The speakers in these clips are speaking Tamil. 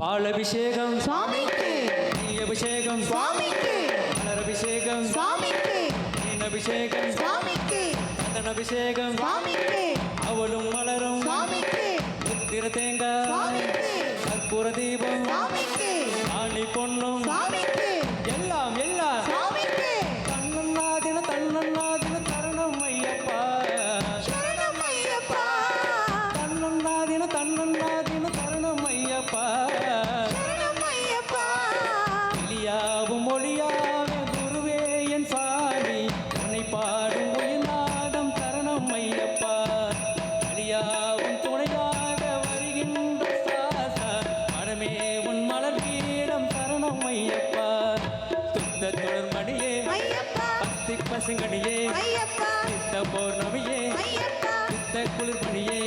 பாலபிஷேகம். சுவாமிக்கு. நெய் அபிஷேகம் சுவாமிக்கு. மலர் அபிஷேகம் சுவாமிக்கு. மீன் அபிஷேகம் சுவாமிக்கு. சந்தன அபிஷேகம் சுவாமிக்கு. அவளும் மலரும். சுவாமிக்கு. முத்திர தேங்காய் கற்பூர தீபம் சுவாமிக்கு மொழியாவே குருவே என் சாமி. உன்னை பாடும் உயிர்நாதம் தரணம் ஐயப்பா. கிளியாவும் துணையாக வருகின்ற சாசா மனமே உன் மலர் பீடம் தரணம் ஐயப்பா. துத்த தொடர்மணியே பக்தி பசுங்கணியே ஐயப்பா. சித்த பௌர்ணமியே. ஐயப்பா. சித்த குளிர்மணியே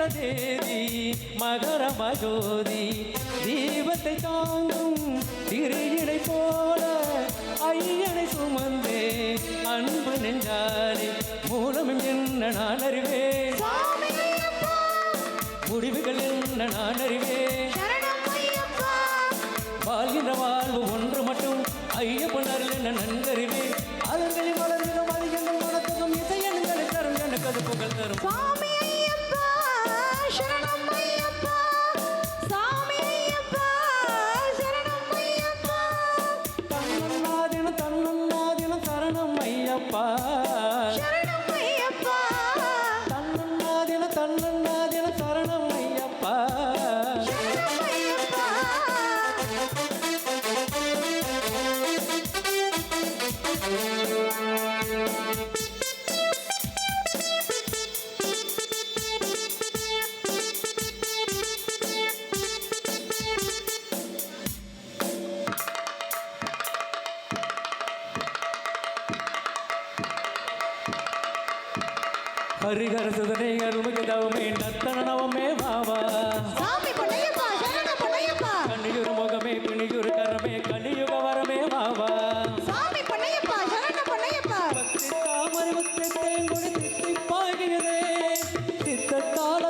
சேர்கின்ற தேதி மகர மகோதி தீபத்தை தாங்கும் திரையிடை போல ஐயனை சுமந்தே அன்பு நெஞ்சாலே மூலம் என்ன நான் அறிவேன்? முடிவுகள் என்ன நான் அறிவேன்? வாழ்கின்ற வாழ்வு ஒன்று மட்டும் ஐயப்பன் அருள் என்ன நன்கறிவேன். ஐயப்பா ஹரிஹர சுதனை அருள்மிகு தவமே நத்தன நவமே வாவா சாமி பொன்னையப்பா சரணம் பொன்னையப்பா. கண்ணியுறு முகமே பிணியுறு கரமே கலியுக வரமே வாவா சாமி பொன்னையப்பா சரணம் பொன்னையப்பா. பக்தி தாமரை முத்தை தேங்குடி தித்தி பாய்கிறதே தித்தத்தால்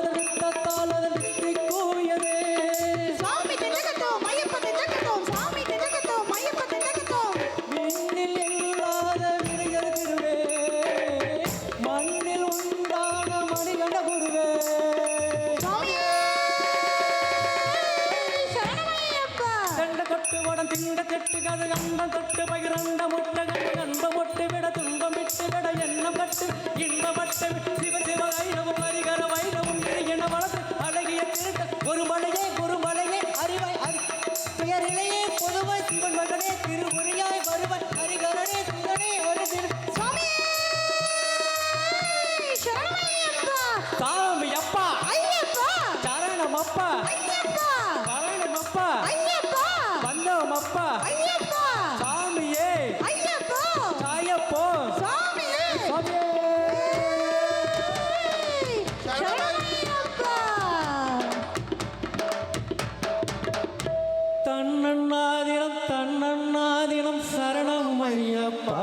கெட்டு கதை அண்டம் தொட்டு பகிரண்ட முட்டை கண்டு கண்ட மொட்டு விட துன்பம் விட்டு விட எண்ணம் கட்டு இன்ப மட்டை சிவ சிவ ஐரவும் ஹரிகர வைரவும் என வளர்த்து அழகிய திருட்ட. ஒரு மலையே ஒரு மலையே அறிவாய் அறி துயரிலேயே பொதுவாய் சிவன் மகனே திருமுறையாய் வருவாய். ஹரிகரனே சுந்தனே ஒரு திரு சாமி! அப்பா சரணம் அப்பா அண்ணன் தன்னண்ணாதினம் சரணம் ஐயப்பா.